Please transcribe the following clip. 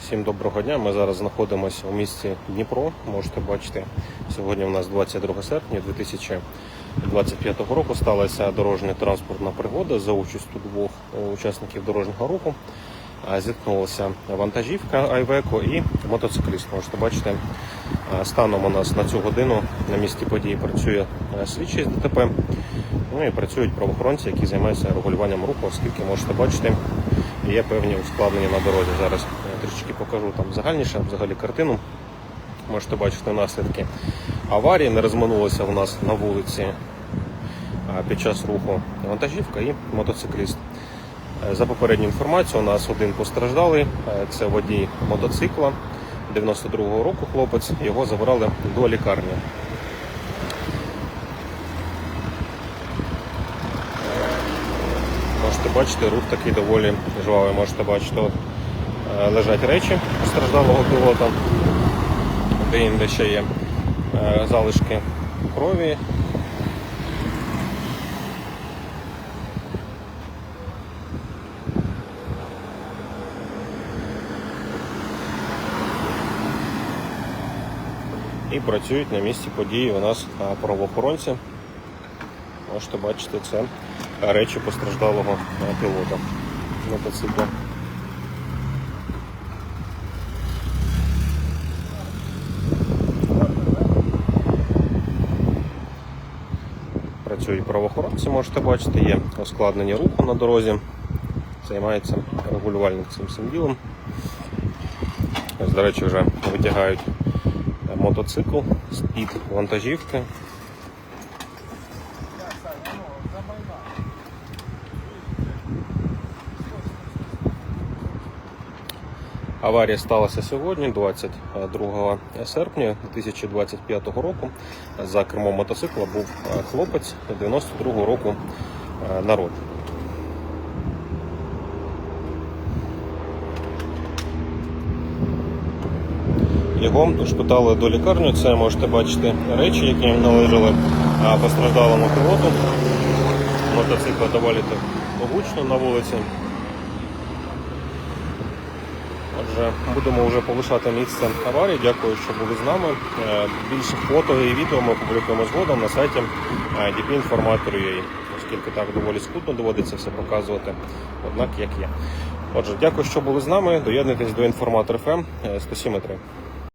Всім доброго дня. Ми зараз знаходимося у місті Дніпро. Можете бачити, сьогодні у нас 22 серпня 2025 року сталася дорожня транспортна пригода за участю двох е, учасників дорожнього руху. Е, Зіткнулася вантажівка Айвеко і мотоцикліст. Можете бачити, е, станом у нас на цю годину на місці події працює е, слідчий з ДТП. Ну і працюють правоохоронці, які займаються регулюванням руху, оскільки можете бачити, є певні ускладнення на дорозі. Зараз я трішки покажу там загальніше, взагалі картину. Можете бачити наслідки аварії. Не розминулося у нас на вулиці під час руху вантажівка і мотоцикліст. Е, За попередню інформацію, у нас один постраждалий, е, це водій мотоцикла 92-го року хлопець. Його забрали до лікарні. Можете бачити, рух такий доволі жвавий. Можете бачити, лежать речі постраждалого пілота, де інде ще є е, залишки крові. І працюють на місці події у нас е, правоохоронці. Можете бачити, це речі постраждалого е, пілота мотоцикла. Працюють правоохоронці, можете бачити, є ускладнення руху на дорозі. Займається регулювальник цим всім ділом. Ось, до речі, вже витягають е, мотоцикл з-під вантажівки. Аварія сталася сьогодні, 22 серпня 2025 року. За кермом мотоцикла був е, хлопець 92 року е, народження. Його шпитали до лікарні. Це можете бачити речі, які належали постраждалому пілоту. Мотоцикл доволі гучно на вулиці. Отже, будемо вже полишати місце аварії. Дякую, що були з нами. Е, Більше фото і відео ми опублікуємо згодом на сайті е, dpinformator.ua, оскільки так доволі скутно доводиться все показувати, однак як є. Отже, дякую, що були з нами. Доєднуйтесь до інформатор ФМ 107.3.